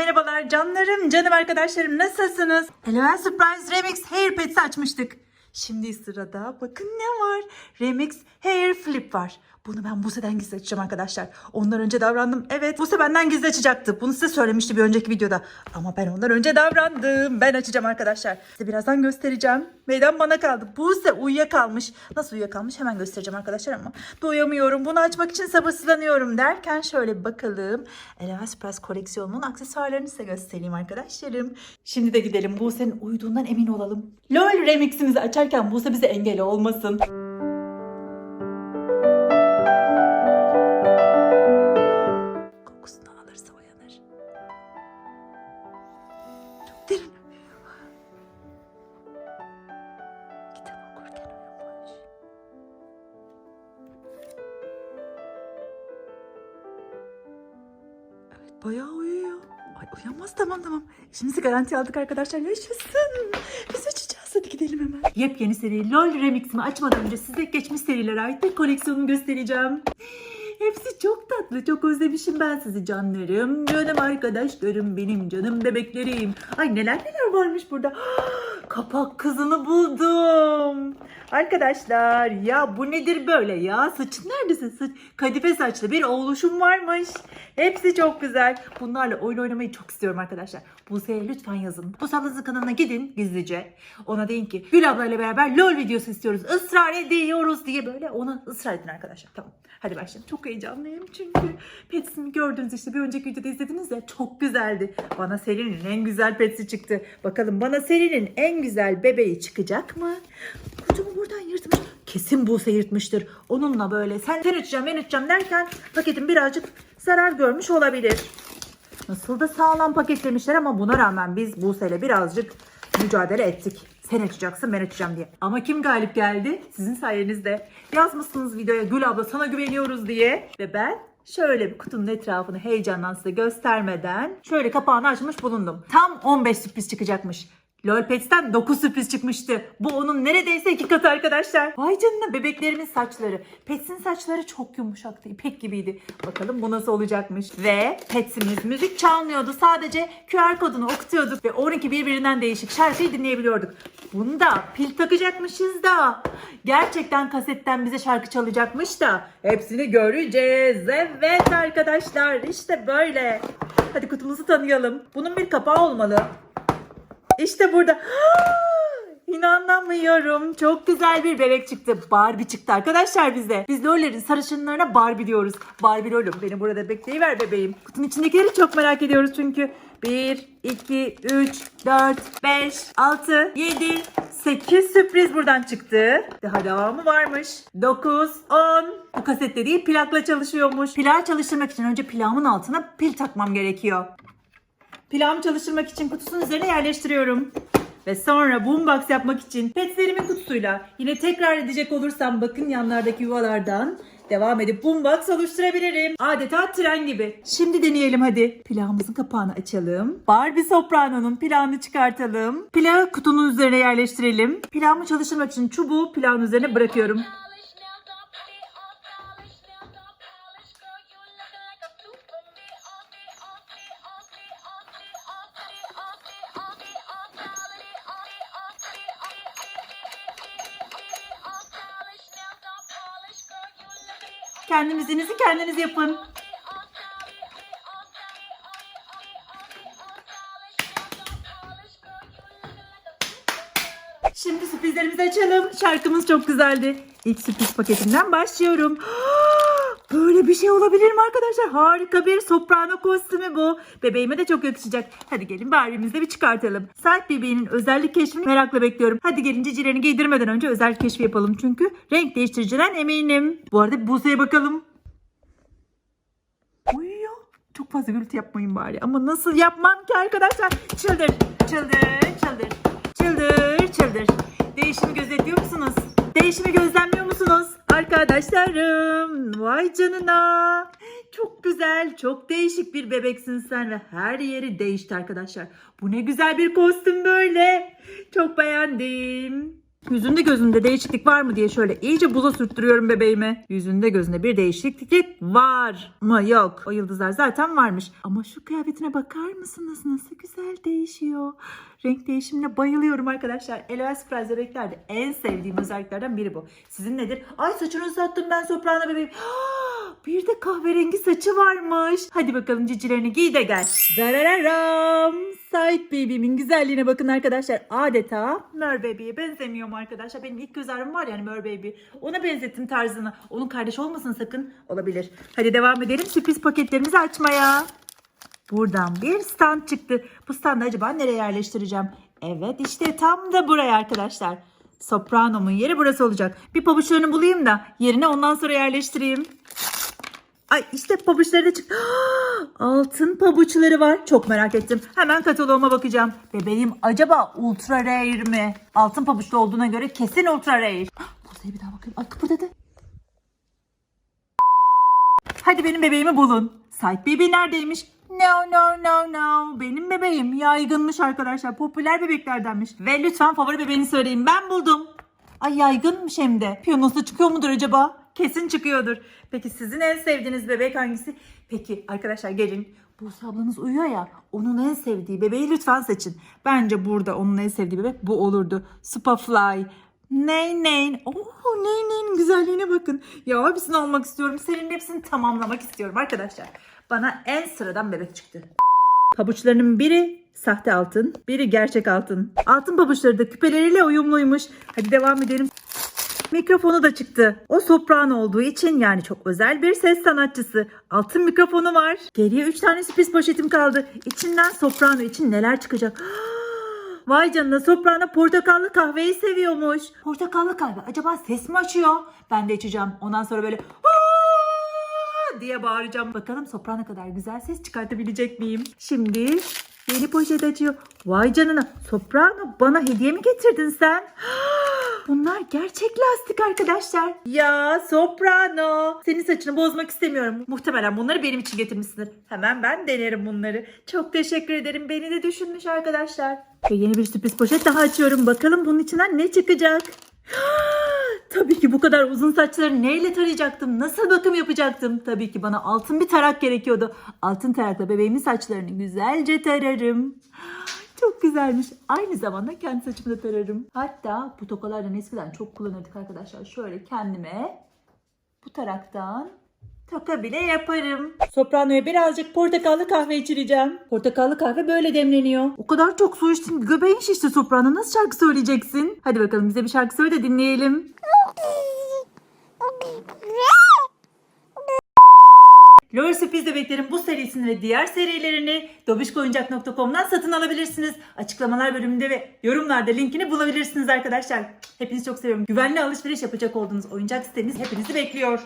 merhabalar canlarım, canım arkadaşlarım nasılsınız? Hello Surprise Remix Hair Pets'i açmıştık. Şimdi sırada bakın ne var? Remix Hair Flip var. Bunu ben Buse'den gizli açacağım arkadaşlar. Ondan önce davrandım. Evet Buse benden gizli açacaktı. Bunu size söylemişti bir önceki videoda. Ama ben ondan önce davrandım. Ben açacağım arkadaşlar. Size birazdan göstereceğim. Meydan bana kaldı. Buse uyuyakalmış. Nasıl uyuyakalmış hemen göstereceğim arkadaşlar ama. Doyamıyorum. Bunu açmak için sabırsızlanıyorum derken şöyle bakalım. Eleva Surprise koleksiyonunun aksesuarlarını size göstereyim arkadaşlarım. Şimdi de gidelim. Buse'nin uyuduğundan emin olalım. LOL remiximizi açarken Buse bize engel olmasın. Bayağı uyuyor. Ay uyanmaz tamam tamam. İşimizi garanti aldık arkadaşlar. Yaşasın. Biz açacağız. Hadi gidelim hemen. Yepyeni seri LOL Remix'imi açmadan önce size geçmiş serilere ait bir koleksiyonumu göstereceğim. Hepsi çok tatlı. Çok özlemişim ben sizi canlarım. Canım arkadaşlarım benim canım bebeklerim. Ay neler neler varmış burada. Kapak kızını buldum. Arkadaşlar ya bu nedir böyle ya? Saçın neredesin? Saç, kadife saçlı bir oğluşum varmış. Hepsi çok güzel. Bunlarla oyun oynamayı çok istiyorum arkadaşlar. Buse'ye lütfen yazın. Bu sablısı kanalına gidin gizlice. Ona deyin ki Gül ablayla beraber LOL videosu istiyoruz. Israr ediyoruz diye böyle ona ısrar edin arkadaşlar. Tamam. Hadi başlayalım. Çok heyecanlıyım çünkü Pets'imi gördünüz işte bir önceki videoda izlediniz ya çok güzeldi. Bana serinin en güzel Pets'i çıktı. Bakalım bana serinin en güzel bebeği çıkacak mı? Kutumu buradan yırtmış. Kesin Buse yırtmıştır. Onunla böyle sen, sen uçacağım ben uçacağım derken paketim birazcık zarar görmüş olabilir. Nasıl da sağlam paketlemişler ama buna rağmen biz Buse'yle birazcık mücadele ettik. Sen açacaksın ben açacağım diye. Ama kim galip geldi? Sizin sayenizde. Yazmışsınız videoya Gül abla sana güveniyoruz diye. Ve ben şöyle bir kutunun etrafını heyecandan size göstermeden şöyle kapağını açmış bulundum. Tam 15 sürpriz çıkacakmış. LOL Pets'ten 9 sürpriz çıkmıştı. Bu onun neredeyse iki katı arkadaşlar. Vay canına bebeklerimin saçları. Pets'in saçları çok yumuşaktı. ipek gibiydi. Bakalım bu nasıl olacakmış. Ve Pets'imiz müzik çalmıyordu. Sadece QR kodunu okutuyorduk. Ve 12 birbirinden değişik şarkıyı dinleyebiliyorduk. Bunda pil takacakmışız da. Gerçekten kasetten bize şarkı çalacakmış da. Hepsini göreceğiz. Evet arkadaşlar işte böyle. Hadi kutumuzu tanıyalım. Bunun bir kapağı olmalı. İşte burada. İnanamıyorum. Çok güzel bir bebek çıktı. Barbie çıktı arkadaşlar bize. Biz Loller'in sarışınlarına Barbie diyoruz. Barbie Lol'um. Beni burada bekleyiver bebeğim. Kutunun içindekileri çok merak ediyoruz çünkü. 1, 2, 3, 4, 5, 6, 7, 8 sürpriz buradan çıktı. Daha devamı varmış. 9, 10. Bu kasette değil plakla çalışıyormuş. Plağı çalıştırmak için önce plağımın altına pil takmam gerekiyor. Plağımı çalıştırmak için kutusunun üzerine yerleştiriyorum. Ve sonra boombox yapmak için petlerimin kutusuyla yine tekrar edecek olursam bakın yanlardaki yuvalardan devam edip boombox oluşturabilirim. Adeta tren gibi. Şimdi deneyelim hadi. Plağımızın kapağını açalım. Barbie Soprano'nun plağını çıkartalım. Plağı kutunun üzerine yerleştirelim. Plağımı çalıştırmak için çubuğu plağın üzerine bırakıyorum. Like Kendiniz yapın. Şimdi sürprizlerimizi açalım. Şarkımız çok güzeldi. İlk sürpriz paketinden başlıyorum. Bir şey olabilir mi arkadaşlar? Harika bir soprano kostümü bu. Bebeğime de çok yakışacak. Hadi gelin Barbie'mizi de bir çıkartalım. Sert bebeğinin özellik keşfini merakla bekliyorum. Hadi gelin cicilerini giydirmeden önce özel keşfi yapalım. Çünkü renk değiştiriciden eminim. Bu arada Buse'ye bakalım. Uyuyor. Çok fazla gürültü yapmayın bari. Ama nasıl yapmam ki arkadaşlar? Çıldır, çıldır, çıldır. Çıldır, çıldır. Değişimi gözetliyor musunuz? Değişimi gözlemliyor musunuz? Arkadaşlarım, vay canına. Çok güzel, çok değişik bir bebeksin sen ve her yeri değişti arkadaşlar. Bu ne güzel bir kostüm böyle. Çok beğendim. Yüzünde gözünde değişiklik var mı diye şöyle iyice buza sürttürüyorum bebeğime. Yüzünde gözünde bir değişiklik var mı? Yok. O yıldızlar zaten varmış. Ama şu kıyafetine bakar mısınız? Nasıl güzel değişiyor. Renk değişimine bayılıyorum arkadaşlar. LOL Surprise bebeklerde en sevdiğim özelliklerden biri bu. Sizin nedir? Ay saçını uzattım ben soprano bebeğim. Bir de kahverengi saçı varmış. Hadi bakalım cicilerini giy de gel. Darararam. Side Baby'min güzelliğine bakın arkadaşlar. Adeta Mör Baby'ye benzemiyor mu arkadaşlar? Benim ilk göz ağrım var yani Mör Baby. Ona benzettim tarzını. Onun kardeşi olmasın sakın. Olabilir. Hadi devam edelim sürpriz paketlerimizi açmaya. Buradan bir stand çıktı. Bu standı acaba nereye yerleştireceğim? Evet işte tam da buraya arkadaşlar. Soprano'mun yeri burası olacak. Bir pabuçlarını bulayım da yerine ondan sonra yerleştireyim. Ay işte pabuçları da çıktı. Altın pabuçları var. Çok merak ettim. Hemen kataloğuma bakacağım. Bebeğim acaba ultra rare mi? Altın pabuçlu olduğuna göre kesin ultra rare. Bozaya bir daha bakayım. Ay kıpırdadı. Hadi benim bebeğimi bulun. Sahip bebeği neredeymiş? No no no no. Benim bebeğim yaygınmış arkadaşlar. Popüler bebeklerdenmiş. Ve lütfen favori bebeğini söyleyin. Ben buldum. Ay yaygınmış hem de. Piyanosu çıkıyor mudur acaba? Kesin çıkıyordur. Peki sizin en sevdiğiniz bebek hangisi? Peki arkadaşlar gelin. Buse ablanız uyuyor ya. Onun en sevdiği bebeği lütfen seçin. Bence burada onun en sevdiği bebek bu olurdu. Superfly. Ney ney. Oo ney neyin güzelliğine bakın. Ya hepsini almak istiyorum. Serinin hepsini tamamlamak istiyorum arkadaşlar. Bana en sıradan bebek çıktı. Pabuçlarının biri sahte altın, biri gerçek altın. Altın pabuçları da küpeleriyle uyumluymuş. Hadi devam edelim. Mikrofonu da çıktı. O soprano olduğu için yani çok özel bir ses sanatçısı. Altın mikrofonu var. Geriye 3 tane sürpriz poşetim kaldı. İçinden soprano için neler çıkacak? Vay canına soprano portakallı kahveyi seviyormuş. Portakallı kahve acaba ses mi açıyor? Ben de içeceğim. Ondan sonra böyle diye bağıracağım. Bakalım soprano kadar güzel ses çıkartabilecek miyim? Şimdi yeni poşet açıyor. Vay canına soprano bana hediye mi getirdin sen? Bunlar gerçek lastik arkadaşlar. Ya soprano. Senin saçını bozmak istemiyorum. Muhtemelen bunları benim için getirmişsindir. Hemen ben denerim bunları. Çok teşekkür ederim. Beni de düşünmüş arkadaşlar. Ve yeni bir sürpriz poşet daha açıyorum. Bakalım bunun içinden ne çıkacak? Tabii ki bu kadar uzun saçları neyle tarayacaktım? Nasıl bakım yapacaktım? Tabii ki bana altın bir tarak gerekiyordu. Altın tarakla bebeğimin saçlarını güzelce tararım. Çok güzelmiş. Aynı zamanda kendi saçımı da tararım. Hatta bu tokalardan eskiden çok kullanırdık arkadaşlar. Şöyle kendime bu taraktan toka bile yaparım. Sopranoya birazcık portakallı kahve içireceğim. Portakallı kahve böyle demleniyor. O kadar çok su içtin. Göbeğin şişti soprano. Nasıl şarkı söyleyeceksin? Hadi bakalım bize bir şarkı söyle de dinleyelim. Lol Sürpriz Bebeklerin bu serisini ve diğer serilerini dobişkoyuncak.com'dan satın alabilirsiniz. Açıklamalar bölümünde ve yorumlarda linkini bulabilirsiniz arkadaşlar. Hepinizi çok seviyorum. Güvenli alışveriş yapacak olduğunuz oyuncak siteniz hepinizi bekliyor.